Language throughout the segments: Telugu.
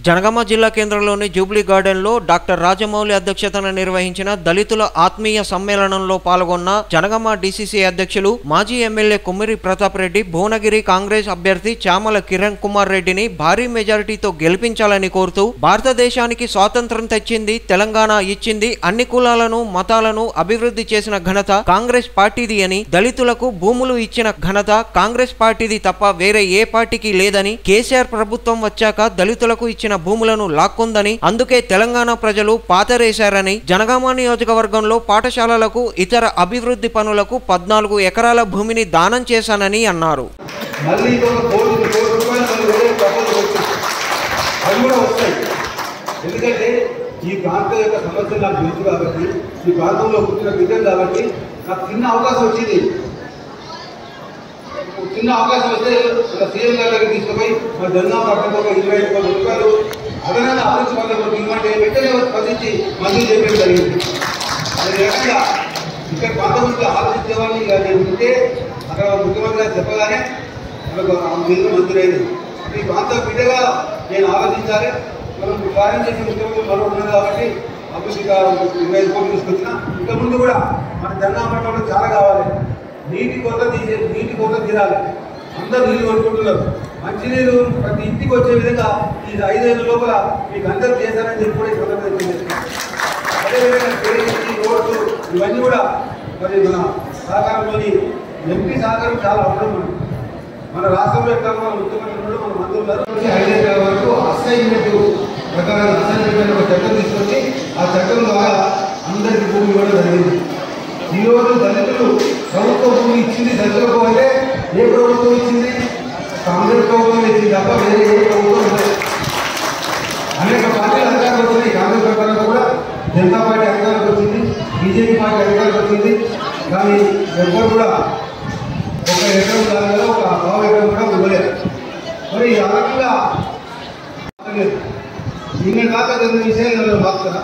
జనగామ జిల్లా కేంద్రంలోని జూబ్లీ గార్డెన్లో డాక్టర్ రాజమౌళి అధ్యక్షతన నిర్వహించిన దళితుల ఆత్మీయ సమ్మేళనంలో పాల్గొన్న జనగామ డీసీసీ అధ్యక్షులు మాజీ ఎమ్మెల్యే కుమ్మిరి ప్రతాప్ రెడ్డి భువనగిరి కాంగ్రెస్ అభ్యర్థి చామల కిరణ్ కుమార్ రెడ్డిని భారీ మెజారిటీతో గెలిపించాలని కోరుతూ భారతదేశానికి స్వాతంత్రం తెచ్చింది తెలంగాణ ఇచ్చింది అన్ని కులాలను మతాలను అభివృద్ధి చేసిన ఘనత కాంగ్రెస్ పార్టీది అని దళితులకు భూములు ఇచ్చిన ఘనత కాంగ్రెస్ పార్టీది తప్ప వేరే ఏ పార్టీకి లేదని కేసీఆర్ ప్రభుత్వం వచ్చాక దళితులకు ఇచ్చిన ఇచ్చిన భూములను లాక్కుందని అందుకే తెలంగాణ ప్రజలు పాతరేశారని జనగామ నియోజకవర్గంలో పాఠశాలలకు ఇతర అభివృద్ధి పనులకు పద్నాలుగు ఎకరాల భూమిని దానం చేశానని అన్నారు. ఎందుకంటే ఈ ప్రాంతం యొక్క సమస్య నాకు తెలుసు కాబట్టి ఈ ప్రాంతంలో పుట్టిన బిడ్డలు కాబట్టి నాకు చిన్న అవకాశం వచ్చింది. చిన్న అవకాశం వస్తే మన సీఎం గారి దగ్గర తీసుకుపోయి మన జన్మ పట్టణ ఒక ఇరవై ఐదు కోట్ల రూపాయలు అదనంగా అభివృద్ధి పనులకు ఇవ్వండి వెంటనే స్పందించి మంజూరు చేయడం జరిగింది. అదే రకంగా ఇక్కడ పంతొమ్మిది ఆలోచించేవాడిని ఇక నేను ఉంటే అక్కడ ముఖ్యమంత్రి గారు చెప్పగానే మనకు ఆ మంజూరైంది ఈ ప్రాంత బిడ్డగా నేను ఆలోచించాలి. మనం కార్యం చేసిన ముఖ్యమంత్రి మరో ఉన్నది కాబట్టి అభివృద్ధిగా ఇరవై ఐదు కోట్లు తీసుకొచ్చిన. ఇంకా ముందు కూడా మన జన్మాపట్టణంలో చాలా కావాలి. నీటి కొత్త తీసే నీటి కొత్త తీరాలి. అందరూ నీళ్ళు కొనుక్కుంటున్నారు. మంచినీరు ప్రతి ఇంటికి వచ్చే విధంగా ఈ ఐదేళ్ళ లోపల మీకు అందరూ చేశారని చెప్పి కూడా ఈ సందర్భంగా అదేవిధంగా రోడ్లు ఇవన్నీ కూడా మరి మన సహకారంలోని ఎంపీ సహకారం చాలా అవసరం మనకి. మన రాష్ట్రంలో ఎక్కడ మన ముఖ్యమంత్రి మన మంత్రులు హైదరాబాద్ వరకు అసైన్మెంట్ ప్రకారం అసైన్మెంట్ ఒక చట్టం తీసుకొచ్చి ఆ చట్టం ద్వారా అందరికి భూమి ఇవ్వడం జరిగింది. ఈ రోజు దళితులు ప్రభుత్వం భూమి ఇచ్చింది దళితులకు అంటే ఏ ప్రభుత్వం ఇచ్చింది? కాంగ్రెస్ ప్రభుత్వం ఇచ్చింది తప్ప వేరే ఏ ప్రభుత్వం అనేక పార్టీలు అధికారులు వచ్చినాయి. కాంగ్రెస్ అధికారులు కూడా జనతా పార్టీ అధికారులకు వచ్చింది బీజేపీ పార్టీ అధికారులకు వచ్చింది. కానీ ఎవ్వరు కూడా ఒక ఎకరం దానిలో ఒక పావు ఎకరం కూడా ఇవ్వలేదు మరి ఆ రకంగా మార్చలేదు. నిన్న దాకా జరిగిన విషయాలు ఎవరు మార్చరా?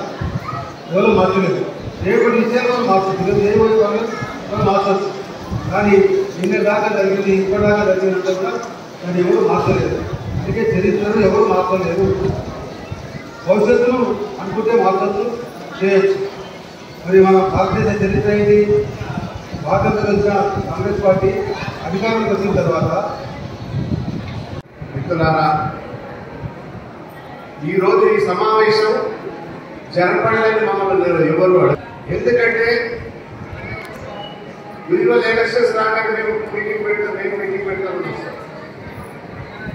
ఎవరు మార్చలేదు. రేపటి విషయాలు మార్చలేదు? ఏ వైపు వాళ్ళు మార్చవచ్చు కానీ నిన్న దాకా జరిగింది ఇప్పటిదాకా జరిగినంత కూడా దాన్ని ఎవరు మార్చలేదు అందుకే చరిత్రను ఎవరు మార్చలేదు భవిష్యత్తును అనుకుంటే మార్చచ్చు చేయొచ్చు. మరి మన భారతదేశ చరిత్ర ఏంటి? స్వాతంత్రం వచ్చిన కాంగ్రెస్ పార్టీ అధికారంలోకి వచ్చిన తర్వాత మిత్రులారా ఈరోజు ఈ సమావేశం జరపడలేని మమ్మల్ని ఎవరు ఎందుకంటే యూనివల్ ఎలక్షన్స్ రాగానే మేము మీటింగ్ పెడతాం మేము మీటింగ్ పెడతాం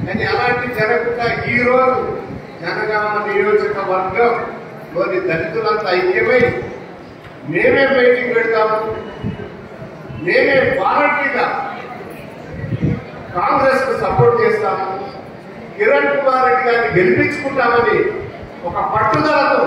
కానీ అలాంటి జరగకుండా ఈ రోజు జనగామ నియోజకవర్గంలోని దళితులంతా ఐక్యమై మేమే మీటింగ్ పెడతాము మేమే వాలంటీర్గా కాంగ్రెస్కు సపోర్ట్ చేస్తాము కిరణ్ కుమార్ రెడ్డి గారిని గెలిపించుకుంటామని ఒక పట్టుదలతో